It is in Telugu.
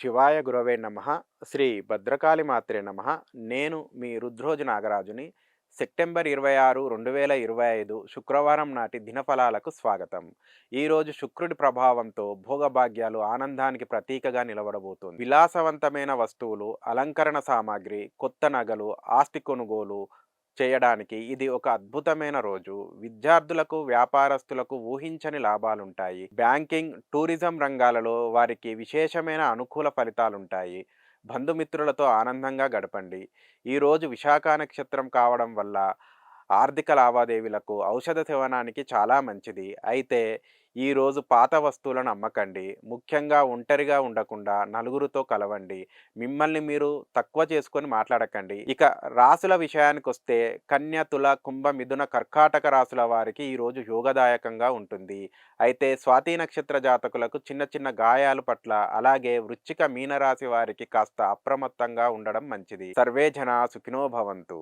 శివాయ గురవే నమ. శ్రీ భద్రకాళి మాత్రే నమ. నేను మీ రుద్రోజు నాగరాజుని. సెప్టెంబర్ ఇరవై ఆరు రెండు వేల ఇరవై ఐదు శుక్రవారం నాటి దినఫలాలకు స్వాగతం. ఈరోజు శుక్రుడి ప్రభావంతో భోగభాగ్యాలు ఆనందానికి ప్రతీకగా నిలబడబోతుంది. విలాసవంతమైన వస్తువులు అలంకరణ సామాగ్రి కొత్త నగలు ఆస్తి కొనుగోలు చేయడానికి ఇది ఒక అద్భుతమైన రోజు. విద్యార్థులకు వ్యాపారస్తులకు ఊహించని లాభాలుంటాయి. బ్యాంకింగ్ టూరిజం రంగాలలో వారికి విశేషమైన అనుకూల ఫలితాలుంటాయి. బంధుమిత్రులతో ఆనందంగా గడపండి. ఈరోజు విశాఖ నక్షత్రం కావడం వల్ల ఆర్థిక లావాదేవీలకు ఔషధ సేవనానికి చాలా మంచిది. అయితే ఈరోజు పాత వస్తువులను అమ్మకండి ముఖ్యంగా ఒంటరిగా ఉండకుండా నలుగురితో కలవండి. మిమ్మల్ని మీరు తక్కువ చేసుకొని మాట్లాడకండి. ఇక రాసుల విషయానికి వస్తే కన్య తుల కుంభ మిథున కర్కాటక రాసుల వారికి ఈరోజు యోగదాయకంగా ఉంటుంది. అయితే స్వాతి నక్షత్ర జాతకులకు చిన్న చిన్న గాయాల పట్ల అలాగే వృచ్చిక మీనరాశి వారికి కాస్త అప్రమత్తంగా ఉండడం మంచిది. సర్వే జన సుఖినో భవంతు.